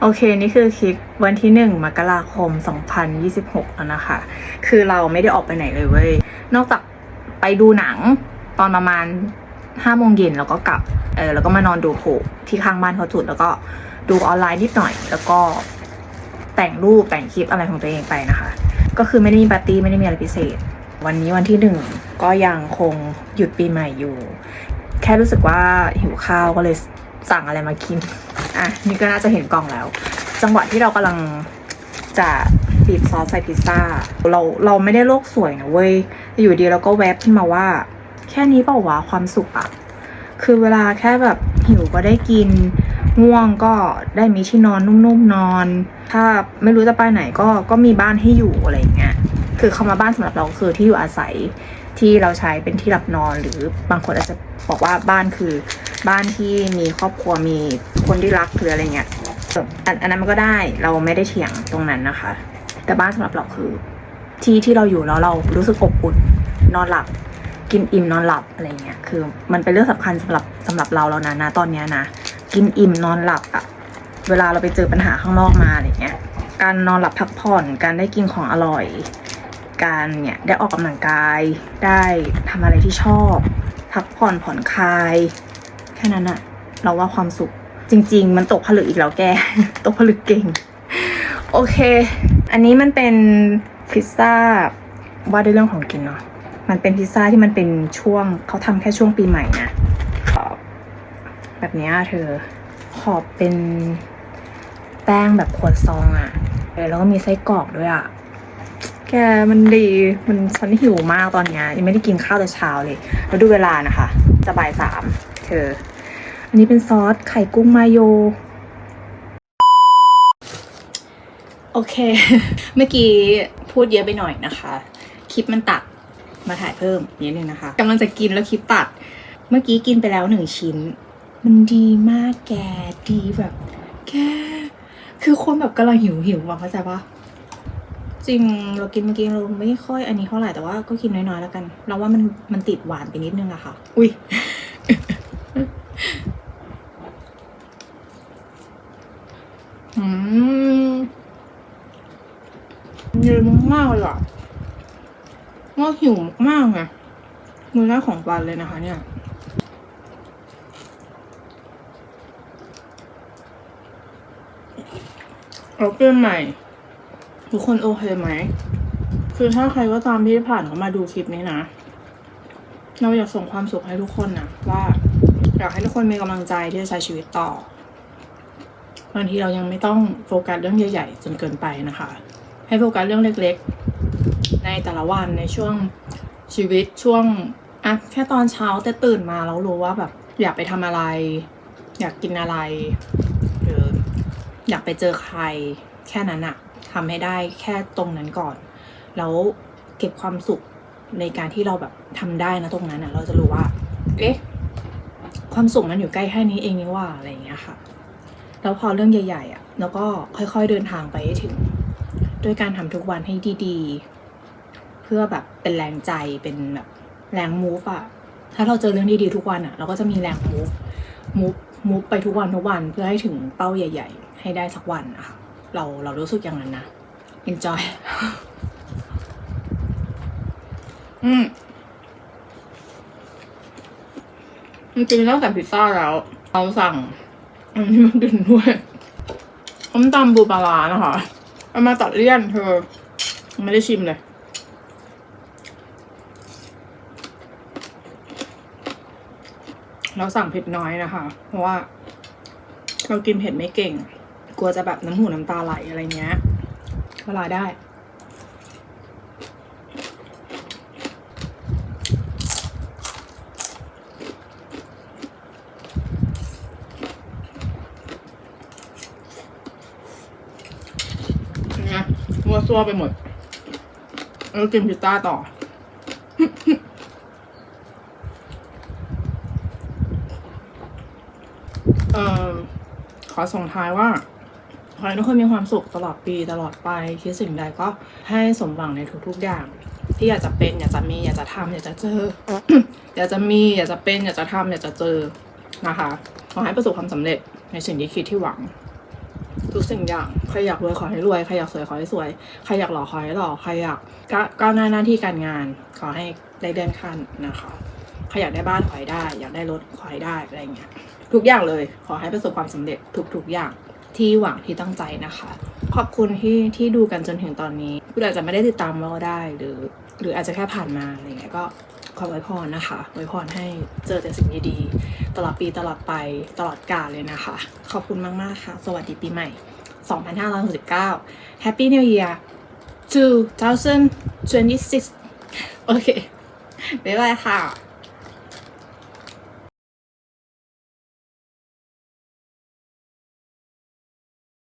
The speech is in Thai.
โอเค นี่คือคลิปวันที่1มกราคม 2026 แล้วนะคะ คือเราไม่ได้ออกไปไหนเลยเว้ย นอกจากไปดูหนังตอนประมาณ5โมงเย็นแล้วก็กลับ เออแล้วก็มานอนดูโผที่ข้างบ้านเขาจุด แล้วก็ดูออนไลน์นิดหน่อย แล้วก็แต่งรูปแต่งคลิปอะไรของตัวเองไปนะคะ ก็คือไม่ได้มีปาร์ตี้ไม่ได้มีอะไรพิเศษ วันนี้วันที่หนึ่งก็ยังคงหยุดปีใหม่อยู่ แค่รู้สึกว่าหิวข้าวก็เลย สั่งอะไรมากิน อะ นี่ก็น่าจะเห็นกล่องแล้ว จังหวะที่เรากำลังจะบีบซอสใส่พิซซ่า เราเราไม่ได้โลกสวยนะเว้ยแต่อยู่ดีเราก็แวบขึ้นมาว่า แค่นี้เปล่าวะความสุขอะคือเวลาแค่แบบหิวก็ได้กินง่วงก็ได้มีที่นอนนุ่มๆนอน ถ้าไม่รู้จะไปไหนก็ก็มีบ้านให้อยู่อะไรเงี้ย คือคำว่าบ้านสำหรับเราคือที่อยู่อาศัย ที่เราใช้เป็นที่หลับนอน หรือบางคนอาจจะบอกว่าบ้านคือ บ้านที่มีครอบครัวมีคนที่รักหรืออะไรเงี้ยอันนั้นมันก็ได้เราไม่ได้เถียงตรงนั้นนะคะ แต่บ้านสำหรับเราคือ ที่ที่เราอยู่แล้วเรารู้สึกอบอุ่นนอนหลับ กินอิ่มนอนหลับอะไรเงี้ยคือ มันเป็นเรื่องสำคัญสำหรับสำหรับเราแล้วนะนะตอนเนี้ยนะกินอิ่มนอนหลับอะเวลาเราไปเจอปัญหาข้างนอกมาอะไรเงี้ยการนอนหลับพักผ่อนการได้กินของอร่อย การเนี่ยได้ออกกำลังกาย ได้ทำอะไรที่ชอบ พักผ่อนผ่อนคลาย แค่นั้นอะเราว่าความสุขจริง ๆ มันตกผลึกอีกแล้วแก ตกผลึกเก่ง โอเค อันนี้มันเป็นพิซซ่าว่าด้วยเรื่องของกินเนาะมันเป็นพิซซ่าที่มันเป็นช่วงเขาทำแค่ช่วงปีใหม่นะขอบแบบนี้เธอขอบเป็นแป้งแบบขวดซองอะแล้วก็มีไส้กรอกด้วยอะ แกมันดีมันฉันหิวมากตอนเนี้ยยังไม่ได้กินข้าวแต่เช้าเลย แล้วดูเวลานะคะ จะบ่ายสามเธอ อันนี้เป็นซอสไข่กุ้งมาโย โอเค เมื่อกี้พูดเยอะไปหน่อยนะคะ คลิปมันตัดมาถ่ายเพิ่มนิดนึงนะคะกำลังจะกินแล้วคลิปตัด เมื่อกี้กินไปแล้วหนึ่งชิ้น มันดีมากแกดีแบบ แก คือคนแบบกำลังหิวหิวๆอะเข้าใจปะ จริงเรากินเมื่อกี้เราไม่ค่อยอันนี้เท่าไหร่แต่ว่าก็กินน้อยๆแล้วกันเราว่ามันมันติดหวานไปนิดนึงอะค่ะ อุ้ยอืมเยอะมากเลยอะว่าหิวมากไงมือแรกของวันเลยนะคะ เนี่ยเราเปลี่ยนใหม่ ทุกคนโอเคไหม คือถ้าใครก็ตามที่ผ่านเข้ามาดูคลิปนี้นะ เราอยากส่งความสุขให้ทุกคนนะว่าอยากให้ทุกคนมีกำลังใจที่จะใช้ชีวิตต่อบางทีเรายังไม่ต้องโฟกัสเรื่องใหญ่ๆจนเกินไปนะคะ ให้โฟกัสเรื่องเล็กๆ ในแต่ละวันในช่วงชีวิตช่วงอะแค่ตอนเช้าแต่ตื่นมาแล้วรู้ว่าแบบอยากไปทำอะไร อยากกินอะไรหรืออยากไปเจอใครแค่นั้นอะ ทำให้ได้แค่ตรงนั้นก่อน แล้วเก็บความสุขในการที่เราแบบทำได้นะตรงนั้นอะเราจะรู้ว่า เอ๊ะ ความสุขมันอยู่ใกล้แค่นี้เองนี่ว่าอะไรอย่างเงี้ยค่ะ แล้วพอเรื่องใหญ่ๆอะแล้วก็ค่อยๆเดินทางไปให้ถึงด้วยการทำทุกวันให้ดีๆ เพื่อแบบเป็นแรงใจเป็นแบบแรงมูฟอะถ้าเราเจอเรื่องดีๆทุกวันอะเราก็จะมีแรงมูฟมูฟมูฟไปทุกวันทุกวันเพื่อให้ถึงเป้าใหญ่ ๆ ให้ได้สักวันนะคะ เราเรารู้สึกอย่างนั้นนะ enjoy อืมจริงๆตั้งแต่พิซซ่าแล้ว เราสั่งอันนี้มันดื่นด้วยต้มตำบูปลาร้านะคะเอามาตัดเลี่ยนเธอ ไม่ได้ชิมเลย เราสั่งเผ็ดน้อยนะคะ เพราะว่า เรากินเผ็ดไม่เก่ง ลัวจะแบบน้ำหูน้ำตาไหลอะไรเงี้ยเวลาได้เนี่ยมัวซัวไปหมดแล้วกินพิซซ่าต่อ เอ่อ ขอส่งท้ายว่า ขอให้ทุกคนมีความสุขตลอดปีตลอดไปคิดสิ่งใดก็ให้สมหวังในทุกๆอย่าง ที่อยากจะเป็นอยากจะมีอยากจะทำอยากจะเจอ อยากจะมีอยากจะเป็นอยากจะทำอยากจะเจอนะคะขอให้ประสบความสำเร็จในสิ่งที่คิดที่หวัง ทุกสิ่งอย่างใครอยากรวยขอให้รวยใครอยากสวยขอให้สวยใครอยากหล่อขอให้หล่อใครอยากก้าวหน้าหน้าที่การงาน ขอให้ได้เลื่นขั้นนะคะใครอยากได้บ้านขอให้ได้ อยากได้รถขอให้ได้อะไรเงี้ยทุกอย่างเลยขอให้ประสบความสำเร็จทุกๆอย่าง ที่หวังที่ตั้งใจนะคะ ขอบคุณที่ที่ดูกันจนถึงตอนนี้คุณอาจจะไม่ได้ติดตามเราได้หรือ หรืออาจจะแค่ผ่านมาอะไรเงี้ยก็ขอไว้พรนะคะไว้พรให้เจอแต่สิ่งดีๆตลอดปีตลอดไปตลอดกาลเลยนะคะ ขอบคุณมากๆค่ะ สวัสดีปีใหม่ 2569 Happy New Year 2026 โอเค บ๊ายบายค่ะ